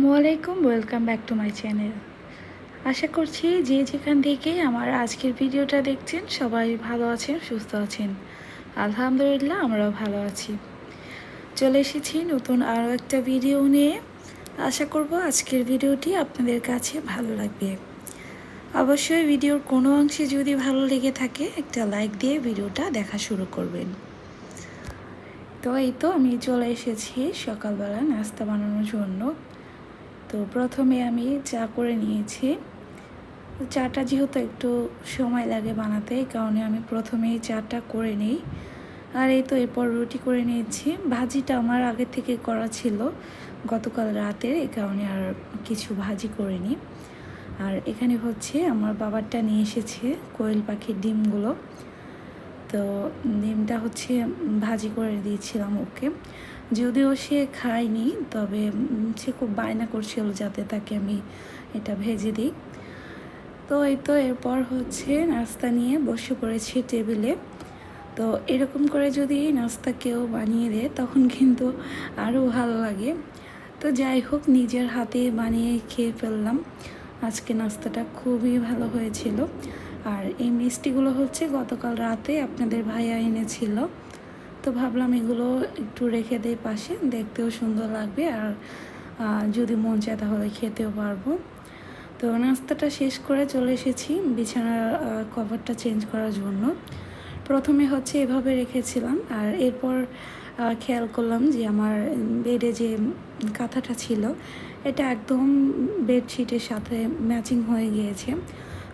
আসসালামু আলাইকুম welcome back to my channel আশা করছি যে যেখান থেকে আমার আজকের ভিডিওটা দেখছেন, সবাই ভালো আছেন, সুস্থ আছেন। আলহামদুলিল্লাহ, আমরাও ভালো আছি। চলে এসেছি নতুন আরও একটা ভিডিও নিয়ে। আশা করব আজকের ভিডিওটি আপনাদের কাছে ভালো লাগবে। অবশ্যই ভিডিওর কোনো অংশে যদি ভালো লেগে থাকে, একটা লাইক দিয়ে ভিডিওটা দেখা শুরু করবেন। তো এই তো আমি চলে এসেছি সকালবেলা নাস্তা বানানোর জন্য। তো প্রথমে আমি চা করে নিয়েছি। চাটা যেহেতু একটু সময় লাগে বানাতে, এই কারণে আমি প্রথমেই চাটা করে নিই। আর এই তো এরপর রুটি করে নিয়েছি। ভাজিটা আমার আগে থেকে করা ছিল গতকাল রাতের, এই কারণে আর কিছু ভাজি করিনি। আর এখানে হচ্ছে আমার বাবারটা নিয়ে এসেছে কোয়েল পাখির ডিমগুলো। তো ডিমটা হচ্ছে ভাজি করে দিয়েছিলাম ওকে। যদিও সে খায়নি, তবে সে খুব বায়না করছিল যাতে তাকে আমি এটা ভেজে দিই। তো এই তো এরপর হচ্ছে নাস্তা নিয়ে বসে পড়েছি টেবিলে। তো এরকম করে যদি নাস্তা কেউ বানিয়ে দেয়, তখন কিন্তু আরও ভালো লাগে। তো যাই হোক, নিজের হাতে বানিয়ে খেয়ে ফেললাম। আজকে নাস্তাটা খুবই ভালো হয়েছিল। আর এই মিষ্টিগুলো হচ্ছে গতকাল রাতে আপনাদের ভাইয়া এনেছিল। তো ভাবলাম এগুলো একটু রেখে দেই পাশে, দেখতেও সুন্দর লাগবে আর যদি মন চায় তাহলে খেতেও পারব। তো নাস্তাটা শেষ করে চলে এসেছি বিছানার কভারটা চেঞ্জ করার জন্য। প্রথমে হচ্ছে এভাবে রেখেছিলাম আর এরপর খেয়াল করলাম যে আমার বেডে যে কাঁথাটা ছিল, এটা একদম বেডশিটের সাথে ম্যাচিং হয়ে গিয়েছে।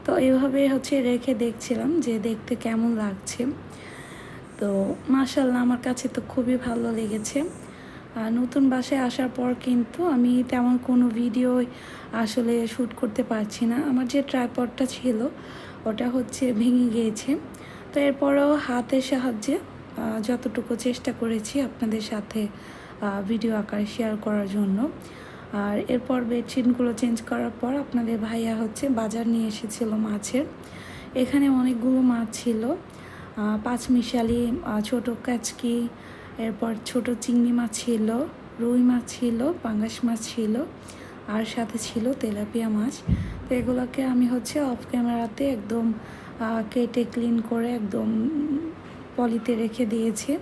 তো এভাবে হচ্ছে রেখে দেখছিলাম যে দেখতে কেমন লাগছে। তো মাশাল্লাহ আমার কাছে তো খুবই ভালো লেগেছে। আর নতুন বাসায় আসার পর কিন্তু আমি তেমন কোনো ভিডিও আসলে শ্যুট করতে পারছি না। আমার যে ট্রাইপডটা ছিল, ওটা হচ্ছে ভেঙে গিয়েছে। তো এরপরেও হাতের সাহায্যে যতটুকু চেষ্টা করেছি আপনাদের সাথে ভিডিও আকারে শেয়ার করার জন্য। আর এরপর বেডশিটগুলো চেঞ্জ করার পর আপনাদের ভাইয়া হচ্ছে বাজার নিয়ে এসেছিল মাছের। এখানে অনেকগুলো মাছ ছিল। পাঁচমিশালি ছোটো কাচকি, এরপর ছোট চিংড়ি মাছ ছিল, রুই মাছ ছিল, পাঙ্গাস মাছ ছিল, আর সাথে ছিল তেলাপিয়া মাছ। তো এগুলোকে আমি হচ্ছে অফ ক্যামেরাতে একদম কেটে ক্লিন করে একদম পলিতে রেখে দিয়েছি।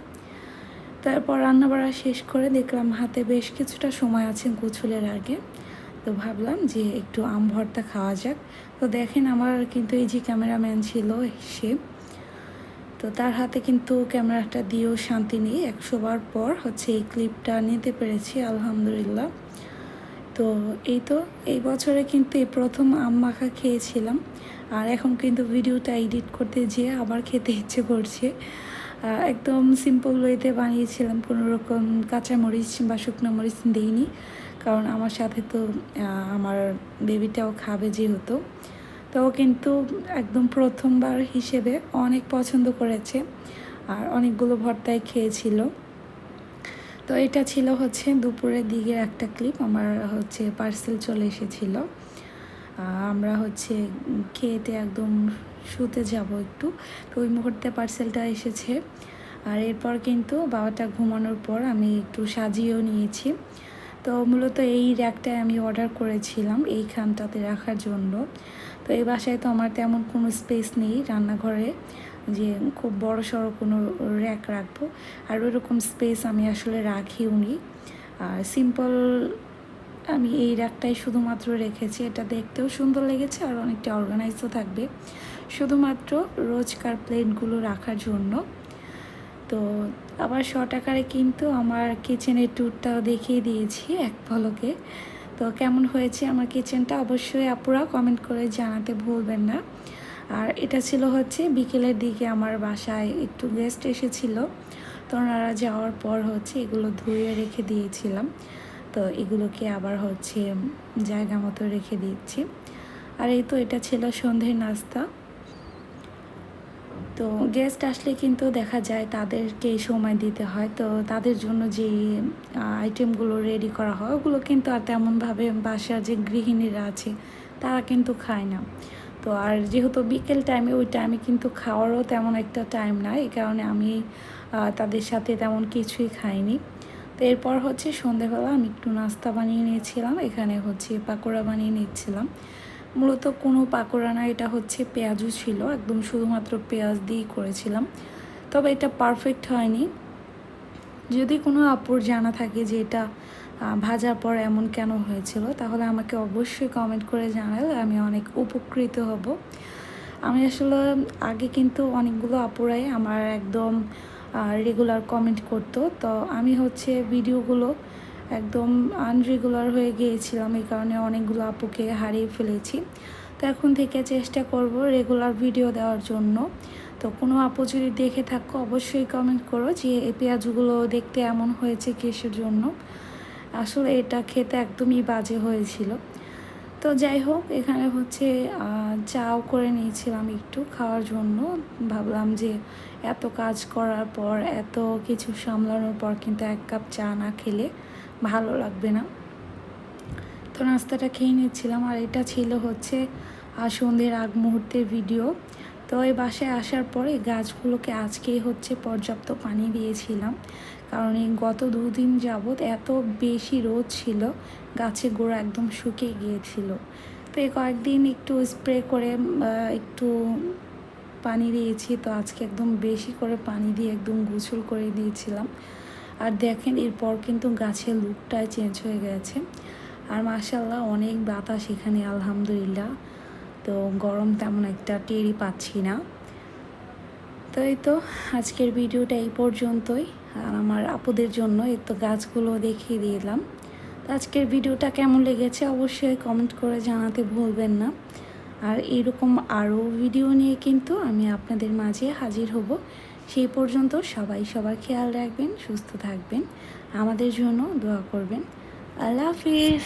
তারপর রান্নাবাড়া শেষ করে দেখলাম হাতে বেশ কিছুটা সময় আছে গোছলের আগে। তো ভাবলাম যে একটু আম ভর্তা খাওয়া যাক। তো দেখেন আমার কিন্তু এই যে ক্যামেরাম্যান ছিল সে তো তার হাতে কিন্তু ক্যামেরাটা দিয়েও শান্তি নেই। একশোবার পর হচ্ছে এই ক্লিপটা নিতে পেরেছি, আলহামদুলিল্লাহ। তো এই তো, এই বছরে কিন্তু এই প্রথম আম মাখা খেয়েছিলাম। আর এখন কিন্তু ভিডিওটা এডিট করতে যেয়ে আবার খেতে ইচ্ছে করছে। একদম সিম্পল ওয়েতে বানিয়েছিলাম, কোনো রকম কাঁচামরিচ বা শুকনো মরিচ দিইনি। কারণ আমার সাথে তো আমার বেবিটাও খাবে যেহেতু। তো কিন্তু একদম প্রথমবার হিসেবে অনেক পছন্দ করেছে আর অনেকগুলো ভর্তায় খেয়েছিল। তো এটা ছিল হচ্ছে দুপুরের দিকের একটা ক্লিপ আমার হচ্ছে পার্সেল চলে এসেছিল। আমরা হচ্ছে খেয়েতে একদম শুতে যাব একটু। তো ওই মুহূর্তে পার্সেলটা এসেছে। আর এরপর কিন্তু বাবাটা ঘুমানোর পর আমি একটু সাজিয়েও নিয়েছি। তো মূলত এই র্যাকটায় আমি অর্ডার করেছিলাম এইখানটাতে রাখার জন্য। তো এই বাসায় তো আমার তেমন কোনো স্পেস নেই রান্নাঘরে, যে খুব বড় সড়ো কোনো র্যাক রাখব। আর ওইরকম স্পেস আমি আসলে রাখিও নি। আর সিম্পল আমি এই র্যাকটাই শুধুমাত্র রেখেছি। এটা দেখতেও সুন্দর লেগেছে আর অনেকটা অর্গানাইজও থাকবে। শুধুমাত্র রোজকার প্লেটগুলো রাখার জন্য। তো আবার শর্ট আকারে কিন্তু আমার কিচেনের ট্যুরটাও দেখিয়ে দিয়েছি এক পলকে। তো কেমন হয়েছে আমার কিচেনটা অবশ্যই আপুরা কমেন্ট করে জানাতে ভুলবেন না। আর এটা ছিল হচ্ছে বিকেলের দিকে আমার বাসায় একটু গেস্ট এসেছিল, তো ওনারা যাওয়ার পর হচ্ছে এগুলো ধুয়ে রেখে দিয়েছিলাম। তো এগুলোকে আবার হচ্ছে জায়গা মতো রেখে দিচ্ছি। আর এই তো এটা ছিল সন্ধ্যের নাস্তা। তো গেস্ট আসলে কিন্তু দেখা যায় তাদেরকে সময় দিতে হয়। তো তাদের জন্য যে আইটেমগুলো রেডি করা হয়, ওগুলো কিন্তু আর তেমনভাবে বাসার যে গৃহিণীরা আছে, তারা কিন্তু খায় না। তো আর যেহেতু বিকেল টাইমে ওই টাইমে কিন্তু খাওয়ারও তেমন একটা টাইম না এই কারণে আমি তাদের সাথে তেমন কিছুই খাইনি। তো এরপর হচ্ছে সন্ধেবেলা আমি একটু নাস্তা বানিয়ে নিয়েছিলাম, এখানে হচ্ছে পাকোড়া বানিয়ে নিচ্ছিলাম। মূলত কোনো পাকোড়া না এটা হচ্ছে পেঁয়াজও ছিল, একদম শুধুমাত্র পেঁয়াজ দিয়েই করেছিলাম। তবে এটা পারফেক্ট হয়নি। যদি কোনো আপুর জানা থাকে যে এটা ভাজার পর এমন কেন হয়েছিল, তাহলে আমাকে অবশ্যই কমেন্ট করে জানালে, আমি অনেক উপকৃত হব। আমি আসলে আগে কিন্তু অনেকগুলো আপুরাই আমার একদম রেগুলার কমেন্ট করতো, তো আমি হচ্ছে ভিডিওগুলো একদম আনরেগুলার হয়ে গিয়েছিলাম, এই কারণে অনেকগুলো আপুকে হারিয়ে ফেলেছি। তো এখন থেকে চেষ্টা করব রেগুলার ভিডিও দেওয়ার জন্য। তো কোনো আপু যদি দেখে থাকো, অবশ্যই কমেন্ট করো যে এই পেঁয়াজগুলো দেখতে এমন হয়েছে কিসের জন্য। আসলে এটা খেতে একদমই বাজে হয়েছিল। তো যাই হোক, এখানে হচ্ছে চাও করে নিয়েছিলাম একটু খাওয়ার জন্য। ভাবলাম যে এত কাজ করার পর, এত কিছু সামলানোর পর কিন্তু এক কাপ চা না খেলে ভালো লাগবে না। তো নাস্তাটা খেয়ে নিচ্ছিলাম আর এটা ছিল হচ্ছে সন্ধ্যের আগ মুহূর্তের ভিডিও তো এই বাসায় আসার পরে গাছগুলোকে আজকেই হচ্ছে পর্যাপ্ত পানি দিয়েছিলাম। কারণ এই গত দুদিন যাবৎ এত বেশি রোদ ছিল, গাছের গোড়া একদম শুকিয়ে গিয়েছিল। তো এই কয়েকদিন একটু স্প্রে করে একটু পানি দিয়েছি। তো আজকে একদম বেশি করে পানি দিয়ে একদম গোসল করে দিয়েছিলাম। আর দেখেন এরপর কিন্তু গাছের লুকটাই চেঞ্জ হয়ে গেছে। আর মাসাল্লাহ অনেক বাতাস এখানে, আলহামদুলিল্লাহ। তো গরম তেমন একটা টেরই পাচ্ছি না। তো এই তো আজকের ভিডিওটা এই পর্যন্তই। আর আমার আপুদের জন্য এই তো গাছগুলো দেখিয়ে দিলাম তো আজকের ভিডিওটা কেমন লেগেছে অবশ্যই কমেন্ট করে জানাতে ভুলবেন না। আর এরকম আরও ভিডিও নিয়ে কিন্তু আমি আপনাদের মাঝে হাজির হব। সেই পর্যন্ত সবাই সবার খেয়াল রাখবেন সুস্থ থাকবেন। আমাদের জন্য দোয়া করবেন। আল্লাহ হাফিজ।